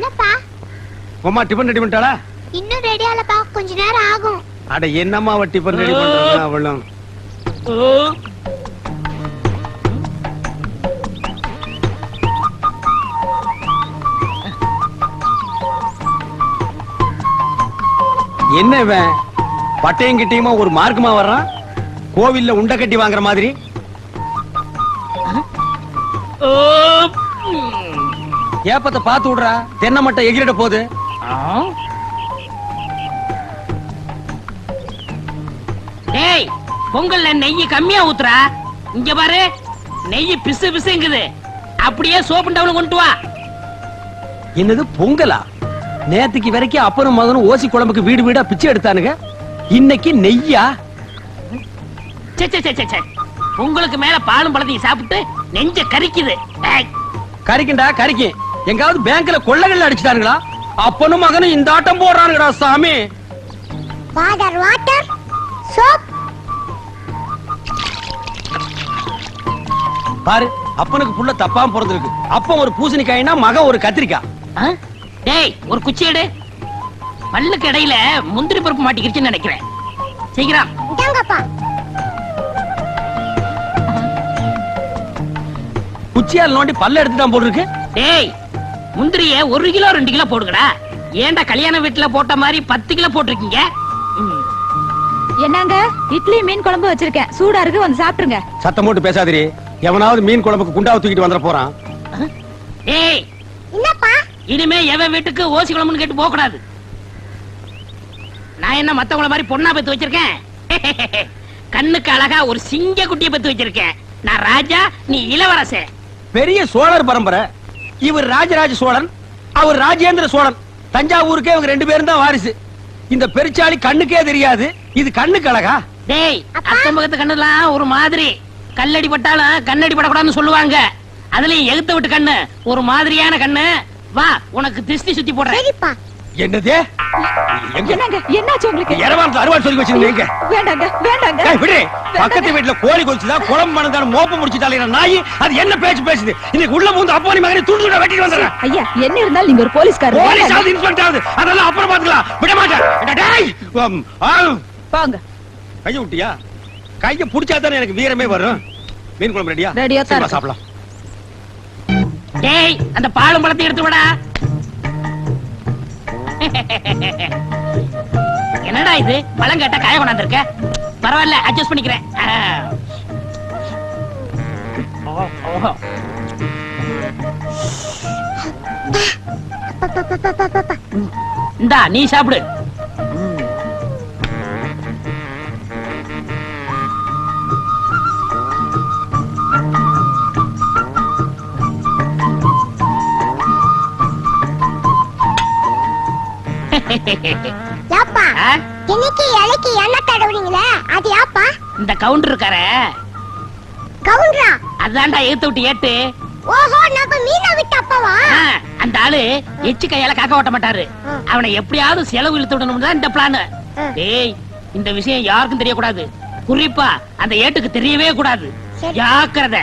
என்னப்பா? Uma tiffin ready பண்ணிட்டாளா? இன்னும் ரெடி ஆகலப்பா. கொஞ்ச நேரம் ஆகும். அட என்னம்மா அவ டிபன் ரெடி பண்றா அவளும்? என்ன இவன் பட்டையும் கிட்டையுமா ஒரு மார்க்குமா வர்றான்? கோவில்ல உண்டை கட்டி வாங்குற மாதிரி? ஏப்பத்தை பார்த்து விடுறா. தென்னை மட்டை எகிரிட போகுது. டேய் பொங்கல்ல நெய் கம்மியா ஊத்துறா. இங்க பாரு நெய் பிசு பிசுங்குது. அப்படியே சோப்பு டவுன் கொண்டு வா. என்னது பொங்கலா? நேத்துக்கு வரைக்கும் அப்பனும் மகனும் ஓசி குழம்புக்கு வீடு வீடா பிச்சை எடுத்தானுங்க. இன்னைக்கு நெய்யா? சே சே சே, சே சே பொங்கலுக்கு மேல பாலும் பழத்தையும் சாப்பிட்டு நெஞ்ச கரிக்குது. டேய், கறிக்குண்டா கறிக்கு எங்காவது பேங்க்ல கொள்ளைகள் அடிச்சுட்டானுங்களா அப்பனும் மகனும் இந்த ஆட்டம் போடுறானுங்கடா சாமி. வாட்டர் வாட்டர் சோப் பாரு அப்பனுக்கு புள்ள தப்பாம பிறந்திருக்கு அப்பன் ஒரு பூசணிக்காய்னா மகன் ஒரு கத்திரிக்காய்? டேய் ஒரு குச்சி எடு. பல்லுக்கு இடையில முந்திரி பருப்பு மாட்டிக்கிருச்சுன்னு நினைக்கிறேன். சீக்கிரம். குச்சியால் நோண்டி பல்ல எடுத்துட்டான் போல் இருக்கு டேய் முந்திரிய ஒரு கிலோ ரெண்டு கிலோ போடுங்கடா. ஏன்டா கல்யாண வீட்டுல போட்ட மாதிரி பத்து கிலோ போட்டிருக்கீங்க. என்னங்க? இட்லி மீன் குழம்பு வச்சிருக்கேன். சூடா இருக்கு வந்து சாப்பிட்டுருங்க. சத்தம் போட்டு பேசாதிரி. எவனாவது மீன் குழம்புக்கு குண்டாவை தூக்கிட்டு வந்துட போறான். டேய் என்னப்பா? இனிமே எவன் வீட்டுக்கு ஓசி குழம்புன்னு கேட்டு போக கூடாது நான் என்ன மத்தவங்கள மாதிரி பொண்ணா பெத்து வச்சிருக்கேன்? கண்ணுக்கு அழகா ஒரு சிங்க குட்டியை பெத்து வச்சிருக்கேன். நான் ராஜா நீ இளவரசே. பெரிய சோழர் பரம்பரை. இவர் ராஜராஜ சோழன் அவர் ராஜேந்திர சோழன். தஞ்சாவூருக்கே இவங்க ரெண்டு பேரும் தான் வாரிசு. இந்த பெருச்சாளி கண்ணுக்கே தெரியாது. இது கண்ணுக்கு அழகா? டேய் அக்கம் பக்கத்து கண்ணுலாம் ஒரு மாதிரி. கல்லடி பட்டாலும் கண்ணடி படக்கூடாதுன்னு சொல்லுவாங்க. அதுலயும் எகுத்த விட்டு கண்ணு. ஒரு மாதிரியான கண்ணு. வா உனக்கு திருஷ்டி சுத்தி போடுறேன். என்னது? என்னங்க? என்னாச்சு உங்களுக்கு? இரவாரத்துல அறுவாள் சொல்லி வச்சிருந்தீங்க வேண்டாங்க வேண்டாங்க. விடு பக்கத்து வீட்டுல கோழி கொலிச்சுதா குழம்பு மணந்தாலும் மோப்ப முடிச்சுட்டாலே நாய்? அது என்ன பேச்சு பேசுது? இன்னைக்கு உள்ள மூந்து அப்பா நீ மகனை துண்டு துண்டா வெட்டிட்டு ஐயா என்ன இருந்தாலும் நீங்க ஒரு போலீஸ்காரர். போலீஸ். ஆகுது இன்ஸ்பெக்டர் ஆகுது அதெல்லாம் அப்புறம் பாத்துக்கலாம் விட மாட்டேன். டேய். உம், ஆ, போங்க கைய விட்டியா? கைய புடிச்சா தானே எனக்கு வீரமே வரும். மீன் குழம்பு ரெடியா ரெடியா. சாப்பிடலாம். டேய் அந்த பாலும் பழத்தை எடுத்து விடா என்னடா இது? பழம் கேட்டா காய கொண்டாந்துருக்க? பரவாயில்ல அட்ஜஸ்ட் பண்ணிக்கிறேன். இந்தா நீ சாப்பிடு. யாப்பா? இன்னைக்கு இலைக்கு எண்ணெய் தடவுறீங்களே அது யாப்பா? இந்த கவுண்டர் இருக்காரே. கவுண்டரா? அதான்டா ஏத்து விட்டு ஏட்டு. ஓஹோ நம்ம மீனை விட்டு அப்பவா? அந்த ஆளு எச்சு கையால காக்க ஓட்ட மாட்டாரு. அவனை எப்படியாவது செலவு இழுத்து விடணும் தான் இந்த பிளான். டேய் இந்த விஷயம் யாருக்கும் தெரியக்கூடாது. குறிப்பா அந்த ஏட்டுக்கு தெரியவே கூடாது. ஜாக்கிரதை.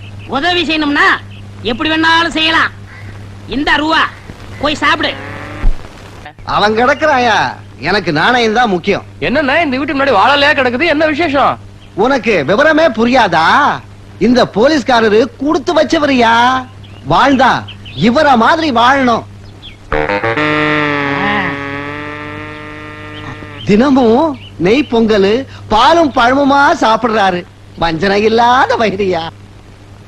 உதவி செய்யணும்னா எப்படி வேணாலும் செய்யலாம். இந்த ரூவா போய் சாப்பிடு. அவன் கிடக்குறாயா? எனக்கு நாணயம் தான் முக்கியம். என்னண்ணா இந்த வீட்டு முன்னாடி வாழலையா கிடக்குது? என்ன விசேஷம்? உனக்கு விவரமே புரியாதா? இந்த போலீஸ்காரரு கொடுத்து வச்சவரியா? வாழ்ந்தா இவர மாதிரி வாழணும். தினமும் நெய் பொங்கல் பாலும் பழமுமா சாப்பிடுறாரு. வஞ்சனை இல்லாத வயிறியா?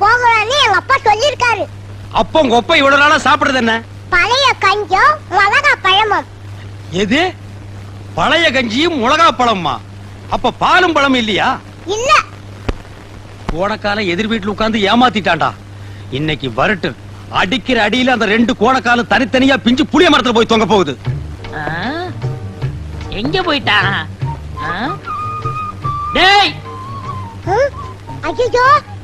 போகலாம்னு எங்க அப்பா சொல்லிருக்காரு அப்ப உங்க அப்பா இவ்வளவு நாளா சாப்பிடுறது என்ன? பழைய கஞ்சம் மிளகா பழமும் எது? பழைய கஞ்சியும் மிளகா பழம்மா? அப்ப பாலும் பழம் இல்லையா? இல்ல. கோணக்காலம் எதிர் வீட்டுல உட்கார்ந்து ஏமாத்திட்டான்டா. இன்னைக்கு வரட்டு அடிக்கிற அடியில அந்த ரெண்டு கோணக்காலம் தனித்தனியா பிஞ்சு புளிய மரத்துல போய் தொங்க போகுது? எங்க போயிட்டான் ஆ? டேய் ஐயோ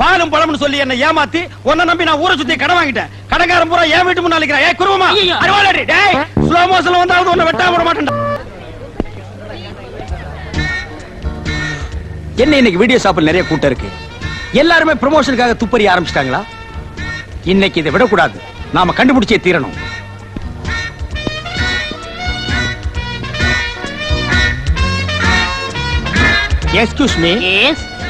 பாலும் பழம்னு சொல்லி என்ன ஏமாத்தி உன்னை நம்பி நான் ஊரை சுத்தி கடன் வாங்கிட்டேன். கடங்காரன் பூரா என் வீட்டு குருமா ஐயையோ. அருவாளடி டேய் ஸ்லோ மோஷன்ல வந்தாவது உன்னை வெட்டாம விட மாட்டேன்டா. என்ன இன்னைக்கு வீடியோ ஷாப்பில் நிறைய கூட்டம் இருக்கு? எல்லாருமே ப்ரமோஷனுக்காக துப்பறி ஆரம்பிச்சிட்டாங்களா? இன்னைக்கு இதை விடக்கூடாது. நாம கண்டுபிடிச்சே தீரணும். எஸ்கியூஸ் மீ எஸ்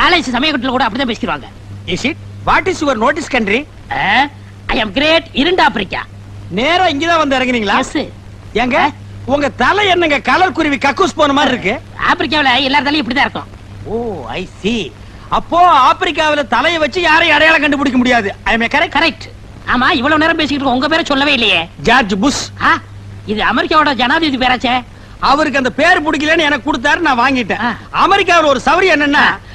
காலேஜ் சமயக்கட்டில் கூட அப்படிதான் பேசிக்கிறாங்க is it what is your notice country I am great இரண்டு ஆப்பிரிக்கா. நேரா இங்கதான் வந்து இறங்குனீங்களா? எஸ் ஏங்க உங்க தலை என்னங்க கலர் குருவி கக்கூஸ் போன மாதிரி இருக்கு? ஆப்பிரிக்காவுல எல்லாத்தாலையும் இப்படிதான் இருக்கும். ஓ ஐ see. அப்போ ஆப்பிரிக்காவில தலையை வச்சு யாரையும் அடையாளம் கண்டுபிடிக்க முடியாது. ஐ மே கரெக்ட் கரெக்ட் ஆமா இவ்வளவு நேரம் பேசிக்கிட்டு இருக்கோம். உங்க பேரை சொல்லவே இல்லையே. George Bush. இது அமெரிக்காவோட ஜனாதிபதி பேராச்சே. அவருக்கு அந்த பேர் பிடிக்கலன்னு எனக்கு கொடுத்தாரு நான் வாங்கிட்டேன். அமெரிக்காவில் ஒரு சவரி என்னன்னா